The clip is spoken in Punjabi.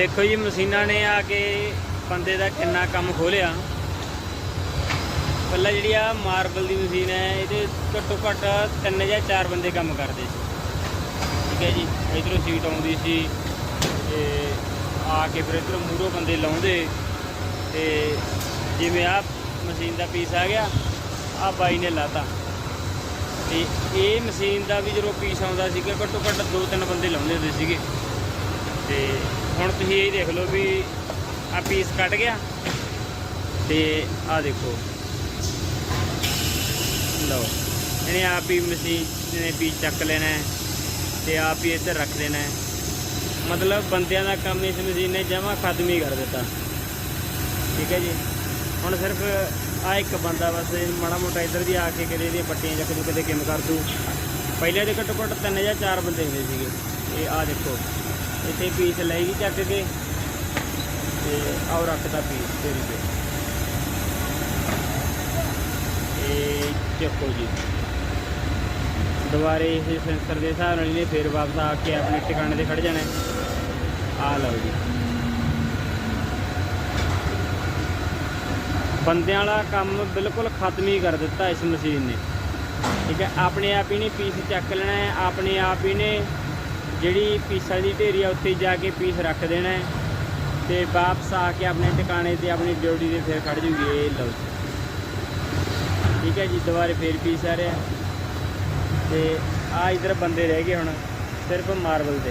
ਦੇਖੋ ਜੀ, ਮਸ਼ੀਨਾਂ ਨੇ ਆ ਕੇ ਬੰਦੇ ਦਾ ਕਿੰਨਾ ਕੰਮ ਖੋਲਿਆ ਪਹਿਲਾਂ ਜਿਹੜੀ ਆ ਮਾਰਬਲ ਦੀ ਮਸ਼ੀਨ ਹੈ, ਇਹਦੇ ਘੱਟੋ ਘੱਟ ਤਿੰਨ ਜਾਂ ਚਾਰ ਬੰਦੇ ਕੰਮ ਕਰਦੇ ਸੀ। ਠੀਕ ਹੈ ਜੀ, ਇਧਰੋਂ ਸੀਟ ਆਉਂਦੀ ਸੀ ਤੇ ਆ ਕੇ ਫਿਰ ਇਧਰੋਂ ਮੂਹਰੋਂ ਬੰਦੇ ਲਾਉਂਦੇ ਤੇ ਜਿਵੇਂ ਆ ਮਸ਼ੀਨ ਦਾ ਪੀਸ ਆ ਗਿਆ ਆ ਬਾਈ ਨੇ ਲਾਤਾ। ਤੇ ਇਹ ਮਸ਼ੀਨ ਦਾ ਵੀ ਜਦੋਂ ਪੀਸ ਆਉਂਦਾ ਸੀਗਾ, ਘੱਟੋ ਘੱਟ ਦੋ ਤਿੰਨ ਬੰਦੇ ਲਾਉਂਦੇ ਹੁੰਦੇ ਸੀਗੇ। ਤੇ ਹੁਣ ਤੁਸੀਂ ਇਹ ਦੇਖ ਲਓ ਵੀ ਆ ਪੀਸ ਕੱਟ ਗਿਆ ਤੇ ਆ ਦੇਖੋ। ਲਓ, ਇਹਨੇ ਆਪ ਹੀ ਮਸ਼ੀਨ ਨੇ ਪੀਸ ਚੱਕ ਲੈਣਾ ਹੈ ਤੇ ਆਪ ਹੀ ਇੱਧਰ ਰੱਖ ਦੇਣਾ ਮਤਲਬ ਬੰਦਿਆਂ ਦਾ ਕੰਮ ਇਸ ਮਸ਼ੀਨ ਨੇ ਜਮਾ ਖਤਮ ਹੀ ਕਰ ਦਿੱਤਾ। ਠੀਕ ਹੈ ਜੀ? ਹੁਣ ਸਿਰਫ ਆ ਇੱਕ ਬੰਦਾ ਬਸ ਮਾੜਾ ਮੋਟਾ ਇੱਧਰ ਦੀ ਆ ਕੇ ਕਦੇ ਇਹਦੀਆਂ ਪੱਟੀਆਂ ਚੱਕ ਦੂ ਕਦੇ ਕਿਮ ਕਰ ਦੂ। ਪਹਿਲੇ ਦੇ ਘੱਟੋ ਘੱਟ ਤਿੰਨ ਜਾਂ ਚਾਰ ਬੰਦੇ ਹੁੰਦੇ ਸੀਗੇ। ਇਹ ਆ ਦੇਖੋ। ਇੱਥੇ ਪੀਸ ਲੈ ਗਈ ਚੱਕ ਕੇ ਤੇ ਆਓ ਰੱਖਦਾ ਪੀਸ ਤੇਰੀ ਤੇ। ਇਹ ਚੱਕੋ ਜੀ। ਦੁਬਾਰੇ ਇਹ ਸੈਂਸਰ ਦੇ ਹਿਸਾਬ ਨਾਲ ਇਹਨੇ ਫੇਰ ਵਾਪਸ ਆ ਕੇ ਆਪਣੇ ਟਿਕਾਣੇ ਤੇ ਖੜ ਜਾਣਾ ਆ ਲਓ ਜੀ। ਬੰਦਿਆਂ ਵਾਲਾ ਕੰਮ ਬਿਲਕੁਲ ਖਤਮ ਹੀ ਕਰ ਦਿੱਤਾ ਇਸ ਮਸ਼ੀਨ ਨੇ। ਠੀਕ ਹੈ, ਆਪਣੇ ਆਪ ਹੀ ਨੇ ਪੀਸ ਚੱਕ ਲੈਣਾ ਹੈ, ਆਪਣੇ ਆਪ ਹੀ ਨੇ ਜਿਹੜੀ ਪੀਸਾਂ ਦੀ ਢੇਰੀ ਆ, ਉੱਥੇ ਜਾ ਕੇ ਪੀਸ ਰੱਖ ਦੇਣਾ ਹੈ ਤੇ ਵਾਪਸ ਆ ਕੇ ਆਪਣੇ ਟਿਕਾਣੇ ਤੇ ਆਪਣੀ ਡਿਊਟੀ ਤੇ ਫਿਰ ਖੜ ਜੂਗੀ ਇਹ ਲਓ ਠੀਕ ਹੈ ਜੀ, ਦੁਬਾਰੇ ਫੇਰ ਪੀਸ ਆ ਰਿਹਾ। ਤੇ ਆ ਇਧਰ ਬੰਦੇ ਰਹਿ ਗਏ ਹੁਣ, ਸਿਰਫ ਮਾਰਬਲ 'ਤੇ